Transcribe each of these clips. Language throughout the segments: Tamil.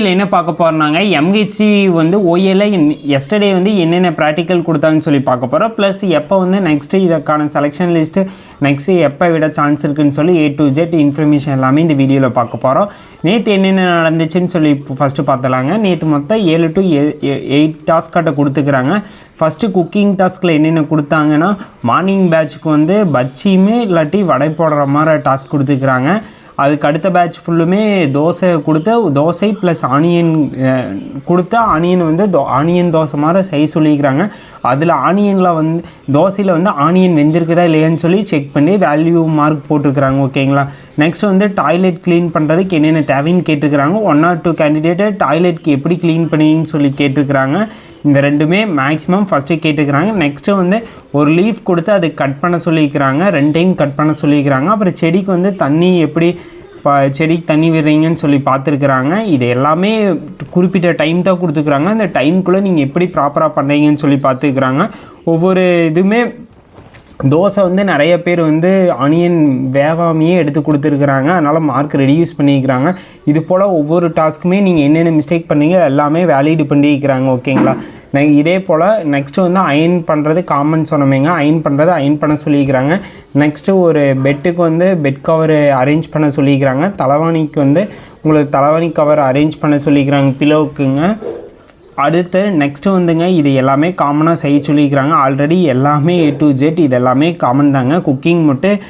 வீடியோவில் என்ன பார்க்க போகிறோம்னாங்க எம்ஹெச்சி வந்து ஓஏல எஸ்டர்டே வந்து என்னென்ன ப்ராக்டிக்கல் கொடுத்தாங்கன்னு சொல்லி பார்க்க போகிறோம் ப்ளஸ் எப்போ வந்து நெக்ஸ்ட்டு இதற்கான செலெக்ஷன் லிஸ்ட்டு நெக்ஸ்ட்டு எப்போ விட சான்ஸ் இருக்குதுன்னு சொல்லி ஏ டு ஜெட் இன்ஃபர்மேஷன் எல்லாமே இந்த வீடியோவில் பார்க்க போகிறோம் நேற்று என்னென்ன நடந்துச்சுன்னு சொல்லி ஃபஸ்ட்டு பார்த்தலாங்க நேற்று மொத்தம் ஏழு டு எயிட் டாஸ்க்கிட்ட கொடுத்துக்கிறாங்க. ஃபஸ்ட்டு குக்கிங் டாஸ்கில் என்னென்ன கொடுத்தாங்கன்னா மார்னிங் பேட்சுக்கு வந்து பச்சியுமே இல்லாட்டி வடை போடுற மாதிரி டாஸ்க் கொடுத்துக்கிறாங்க. அதுக்கு அடுத்த பேட்ச் ஃபுல்லுமே தோசை கொடுத்து தோசை ப்ளஸ் ஆனியன் கொடுத்து ஆனியன் வந்து தோ ஆனியன் தோசை மாதிரி செய்ய சொல்லிக்கிறாங்க. அதில் ஆனியனில் வந்து தோசையில் வந்து ஆனியன் வெந்திருக்குதா இல்லையான்னு சொல்லி செக் பண்ணி வேல்யூ மார்க் போட்டிருக்கிறாங்க ஓகேங்களா நெக்ஸ்ட் வந்து டாய்லெட் க்ளீன் பண்ணுறதுக்கு என்னென்ன தேவைன்னு கேட்டிருக்கிறாங்க. ஒன் ஆர் டூ கேண்டிடேட்டை டாய்லெட்க்கு எப்படி க்ளீன் பண்ணின்னு சொல்லி கேட்டிருக்கிறாங்க. இந்த ரெண்டுமே மேக்ஸிமம் ஃபஸ்ட்டு கேட்டுக்கிறாங்க. நெக்ஸ்ட்டு வந்து ஒரு லீஃப் கொடுத்து அதை கட் பண்ண சொல்லியிருக்கிறாங்க ரெண்டு டைம் கட் பண்ண சொல்லியிருக்கிறாங்க அப்புறம் செடிக்கு வந்து தண்ணி எப்படி இப்போ செடிக்கு தண்ணி விடுறீங்கன்னு சொல்லி பார்த்துருக்குறாங்க. இது எல்லாமே குறிப்பிட்ட டைம் தான் கொடுத்துக்குறாங்க. அந்த டைம்குள்ளே நீங்கள் எப்படி ப்ராப்பராக பண்ணுறீங்கன்னு சொல்லி பார்த்துக்கிறாங்க. ஒவ்வொரு இதுவுமே தோசை வந்து நிறைய பேர் வந்து ஆனியன் வேகாமையே எடுத்து கொடுத்துருக்குறாங்க. அதனால் மார்க் ரெடியூஸ் பண்ணியிருக்கிறாங்க இது போல் ஒவ்வொரு டாஸ்க்குமே நீங்கள் என்னென்ன மிஸ்டேக் பண்ணீங்க எல்லாமே வேலிடு பண்ணியிருக்கிறாங்க ஓகேங்களா நெ- இதே போல் நெக்ஸ்ட்டு வந்து அயன் பண்ணுறது காமன் சொன்னமேங்க. அயன் பண்ணுறது அயன் பண்ண சொல்லியிருக்கிறாங்க நெக்ஸ்ட்டு ஒரு பெட்டுக்கு வந்து பெட் கவர் அரேஞ்ச் பண்ண சொல்லியிருக்கிறாங்க தலைவாணிக்கு வந்து உங்களுக்கு தலைவாணி கவர் அரேஞ்ச் பண்ண சொல்லியிருக்கிறாங்க பிலோவுக்குங்க அடுத்து நெக்ஸ்ட்டு வந்துங்க இது எல்லாமே காமனாக செய்ய சொல்லியிருக்கிறாங்க. ஆல்ரெடி எல்லாமே ஏ டு ஜெட் இது எல்லாமே காமன் தாங்க. குக்கிங் மட்டும்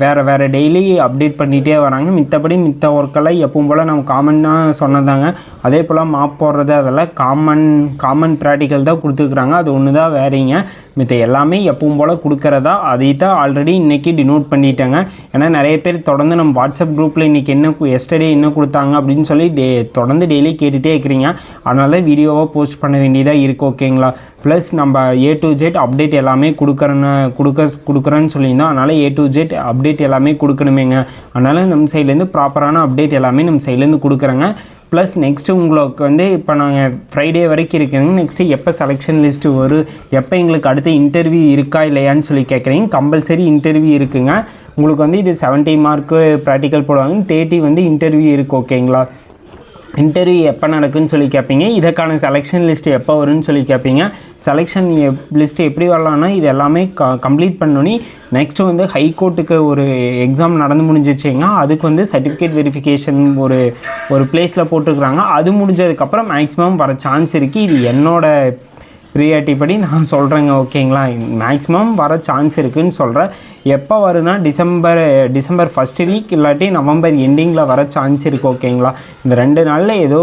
வேறு வேறு டெய்லி அப்டேட் பண்ணிகிட்டே வராங்க. மித்தபடி மித்த ஒர்க்கெல்லாம் எப்பவும் போல் நம்ம காமனாக சொன்னதாங்க. அதே போல் மாப் போடுறது அதெல்லாம் காமன் காமன் ப்ராக்டிக்கல் தான் கொடுத்துருக்குறாங்க. அது ஒன்று தான் வேறீங்க. மித்த எல்லாமே எப்பவும் போல் கொடுக்குறதா அதை தான் ஆல்ரெடி இன்றைக்கி டினோட் பண்ணிட்டேங்க. ஏன்னா நிறைய பேர் தொடர்ந்து நம்ம வாட்ஸ்அப் குரூப்பில் இன்றைக்கி என்ன எஸ்டர்டே என்ன கொடுத்தாங்க அப்படின்னு சொல்லி டே தொடர்ந்து டெய்லி கேட்டுகிட்டே இருக்கிறீங்க. அதனால வீடியோவாக போஸ்ட் பண்ண வேண்டியதாக இருக்குது ஓகேங்களா ப்ளஸ் நம்ம ஏ டு ஜெட் அப்டேட் எல்லாமே கொடுக்குறேன்னு கொடுக்க கொடுக்குறேன்னு சொல்லியிருந்தோம். அதனால் ஏ டு ஜெட் அப்டேட் எல்லாமே கொடுக்கணுமேங்க. அதனால் நம்ம சைட்லேருந்து ப்ராப்பரான அப்டேட் எல்லாமே நம்ம சைட்லேருந்து கொடுக்குறேங்க. ப்ளஸ் நெக்ஸ்ட்டு உங்களுக்கு வந்து இப்போ நாங்கள் ஃப்ரைடே வரைக்கும் இருக்கிறீங்க நெக்ஸ்ட்டு எப்போ செலெக்ஷன் லிஸ்ட்டு வரும்? எப்போ எங்களுக்கு அடுத்து இன்டர்வியூ இருக்கா இல்லையான்னு சொல்லி கேட்குறீங்க கம்பல்சரி இன்டர்வியூ இருக்குங்க. உங்களுக்கு வந்து இது 70 மார்க்கு ப்ராக்டிக்கல் போடுவாங்க. தேர்ட்டி வந்து இன்டர்வியூ இருக்குது ஓகேங்களா இன்டர்வியூ எப்போ நடக்குன்னு சொல்லி கேட்பீங்க இதற்கான செலெக்ஷன் லிஸ்ட் எப்போ வரும்னு சொல்லி கேட்பீங்க செலெக்ஷன் லிஸ்ட் எப்படி வரலான்னா இது எல்லாமே க கம்ப்ளீட் பண்ணோன்னே நெக்ஸ்ட்டு வந்து ஹைகோர்ட்டுக்கு ஒரு எக்ஸாம் நடந்து முடிஞ்சிச்சிங்கன்னா அதுக்கு வந்து சர்டிஃபிகேட் வெரிஃபிகேஷன் ஒரு ஒரு பிளேஸில் போட்டிருக்கிறாங்க. அது முடிஞ்சதுக்கப்புறம் மேக்ஸிமம் வர சான்ஸ் இருக்குது இது என்னோட ப்ரியாரிட்டி படி நான் சொல்கிறேங்க ஓகேங்களா? மேக்ஸிமம் வர சான்ஸ் இருக்குன்னு சொல்கிறேன் எப்போ வரும்னா டிசம்பர் டிசம்பர் ஃபஸ்ட்டு வீக் இல்லாட்டி நவம்பர் எண்டிங்கில் வர சான்ஸ் இருக்குது ஓகேங்களா? இந்த ரெண்டு நாளில் ஏதோ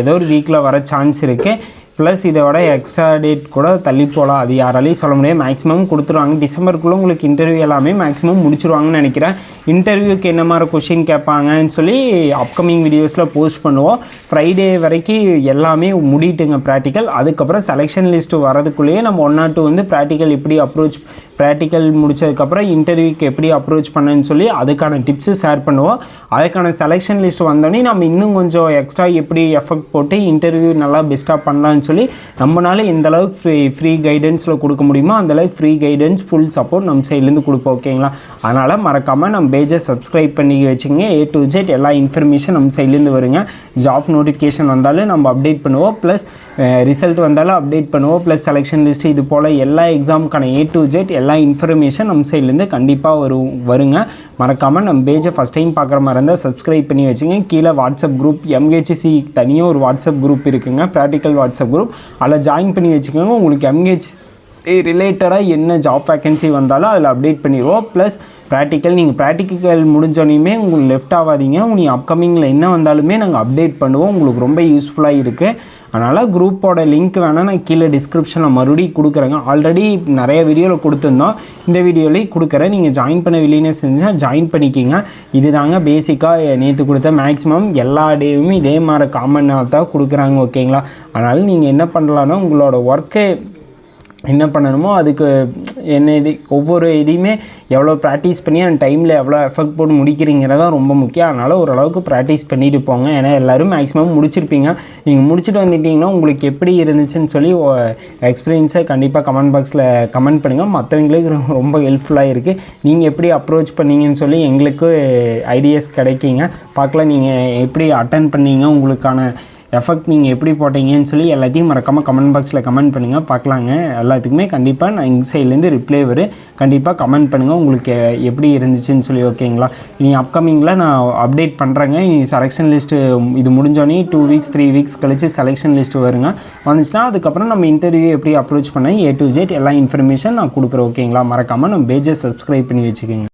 ஏதோ ஒரு வீக்கில் வர சான்ஸ் இருக்குது ப்ளஸ் இதோட எக்ஸ்ட்ரா டேட் கூட தள்ளி போகலாம் அது யாராலையும் சொல்ல முடியாது. மேக்ஸிமம் கொடுத்துருவாங்க. டிசம்பருக்குள்ளே உங்களுக்கு இன்டர்வியூ எல்லாமே மேக்ஸிமம் முடிச்சிருவாங்கன்னு நினைக்கிறேன். இன்டர்வியூக்கு என்ன மாதிரி கொஷின் கேட்பாங்கன்னு சொல்லி அப்கமிங் வீடியோஸில் போஸ்ட் பண்ணுவோம். ஃப்ரைடே வரைக்கும் எல்லாமே முடிட்டுங்க ப்ராக்டிக்கல் அதுக்கப்புறம் செலெக்ஷன் லிஸ்ட்டு வரதுக்குள்ளேயே நம்ம ஒன் ஆர் டூ வந்து ப்ராக்டிக்கல் எப்படி அப்ரோச் ப்ராக்டிக்கல் முடிச்சதுக்கப்புறம் இன்டர்வியூக்கு எப்படி அப்ரோச் பண்ணுன்னு சொல்லி அதுக்கான டிப்ஸு ஷேர் பண்ணுவோம். அதுக்கான செலெக்ஷன் லிஸ்ட் வந்தோடனே நம்ம இன்னும் கொஞ்சம் எக்ஸ்ட்ரா எப்படி எஃபெக்ட் போட்டு இன்டர்வியூ நல்லா பெஸ்ட்டாக பண்ணலான்னு சொல்லி நம்மளால எந்தளவுக்கு ஃப்ரீ ஃப்ரீ கைடன்ஸில் கொடுக்க முடியுமோ அந்தளவுக்கு ஃப்ரீ கைடன்ஸ் ஃபுல் சப்போர்ட் நம்ம சைட்லேருந்து கொடுப்போம் ஓகேங்களா அதனால் மறக்காமல் நம்ம பேஜை சப்ஸ்கிரைப் பண்ணி வச்சுங்க. ஏ டு ஜெட் எல்லா இன்ஃபர்மேஷன் நம்ம சைட்லேருந்து வருங்க. ஜாப் நோட்டிஃபிகேஷன் வந்தாலும் நம்ம அப்டேட் பண்ணுவோம். ப்ளஸ் ரிசல்ட் வந்தாலும் அப்டேட் பண்ணுவோம். ப்ளஸ் செலெக்ஷன் லிஸ்ட் இது போல் எல்லா எக்ஸாமுக்கான ஏ டு ஜெட் எல்லா இன்ஃபர்மேஷன் நம்ம சைட்லேருந்து கண்டிப்பாக வரும் வருங்க. மறக்காமல் நம்ம பேஜை ஃபஸ்ட் டைம் பார்க்குற மாதிரி இருந்தால் சப்ஸ்கிரைப் பண்ணி வச்சுங்க. கீழே வாட்ஸ்அப் குரூப் எம்ஹெச்சி தனியாக ஒரு வாட்ஸ்அப் குரூப் இருக்குங்க. ப்ராக்டிக்கல் வாட்ஸ்அப் குரூப் அதில் ஜாயின் பண்ணி வச்சுக்கோங்க. உங்களுக்கு எம்ஹெச் ரிலேட்டடாக என்ன ஜாப் வேக்கன்சி வந்தாலும் அதில் அப்டேட் பண்ணிடுவோம். ப்ளஸ் ப்ராக்டிக்கல் நீங்கள் ப்ராக்டிக்கல் முடிஞ்சோனையுமே உங்களுக்கு லெஃப்ட் ஆகாதீங்க. உங்களுக்கு அப்கமிங்கில் என்ன வந்தாலுமே நாங்கள் அப்டேட் பண்ணுவோம். உங்களுக்கு ரொம்ப யூஸ்ஃபுல்லாக இருக்குது அதனால் குரூப்போட லிங்க் வேணால் நான் கீழே டிஸ்கிரிப்ஷனில் மறுபடியும் கொடுக்குறேங்க. ஆல்ரெடி நிறைய வீடியோவில் கொடுத்துருந்தோம். இந்த வீடியோலேயும் கொடுக்குறேன். நீங்கள் ஜாயின் பண்ண வில்லினஸ் செஞ்சால் ஜாயின் பண்ணிக்கிங்க. இது தாங்க பேசிக்காக நேற்று கொடுத்த மேக்ஸிமம் எல்லா டேயுமே இதே மாதிரி காமனாக தான் கொடுக்குறாங்க ஓகேங்களா அதனால் நீங்கள் என்ன பண்ணலான்னா உங்களோட ஒர்க்கு என்ன பண்ணணுமோ அதுக்கு என்ன இது ஒவ்வொரு இதையுமே எவ்வளோ ப்ராக்டிஸ் பண்ணி அந்த டைமில் எவ்வளோ எஃபெக்ட் போட்டு முடிக்கிறீங்கிறதான் ரொம்ப முக்கியம். அதனால் ஓரளவுக்கு ப்ராக்டிஸ் பண்ணிட்டு போங்க. ஏன்னா எல்லோரும் மேக்ஸிமம் முடிச்சிருப்பீங்க. நீங்கள் முடிச்சுட்டு வந்துட்டீங்கன்னா உங்களுக்கு எப்படி இருந்துச்சுன்னு சொல்லி எக்ஸ்பீரியன்ஸை கண்டிப்பாக கமெண்ட் பாக்ஸில் கமெண்ட் பண்ணுங்கள் மற்றவங்களுக்கு ரொம்ப- ரொம்ப ஹெல்ப்ஃபுல்லாக இருக்குது நீங்கள் எப்படி அப்ரோச் பண்ணீங்கன்னு சொல்லி எங்களுக்கு ஐடியாஸ் கிடைக்கிங்க. பார்க்கலாம். நீங்கள் எப்படி அட்டன் பண்ணீங்க உங்களுக்கான எஃபெக்ட் நீங்கள் எப்படி போட்டீங்கன்னு சொல்லி எல்லாத்தையும் மறக்காமல் கமெண்ட் பாக்ஸில் கமெண்ட் பண்ணுங்கள் பார்க்கலாங்க. எல்லாத்துக்குமே கண்டிப்பாக நான் எங்கள் சைட்லேருந்து ரிப்ளை வரும் கண்டிப்பாக கமெண்ட் பண்ணுங்கள் உங்களுக்கு எப்படி இருந்துச்சுன்னு சொல்லி ஓகேங்களா இனி அப்கமிங்கில் நான் அப்டேட் பண்ணுறேங்க இனி செலெக்ஷன் லிஸ்ட்டு இது முடிஞ்சோடனே டூ வீக்ஸ் த்ரீ வீக்ஸ் கழித்து செலெக்ஷன் லிஸ்ட்டு வருங்க. வந்துச்சுன்னா அதுக்கப்புறம் நம்ம இன்டர்வியூ எப்படி அப்ரோச் பண்ண ஏ டு ஜெட் எல்லா இன்ஃபர்மேஷன் நான் கொடுக்குறேன் ஓகேங்களா மறக்காமல் நம்ம பேஜை சப்ஸ்கிரைப் பண்ணி வச்சுக்கோங்க.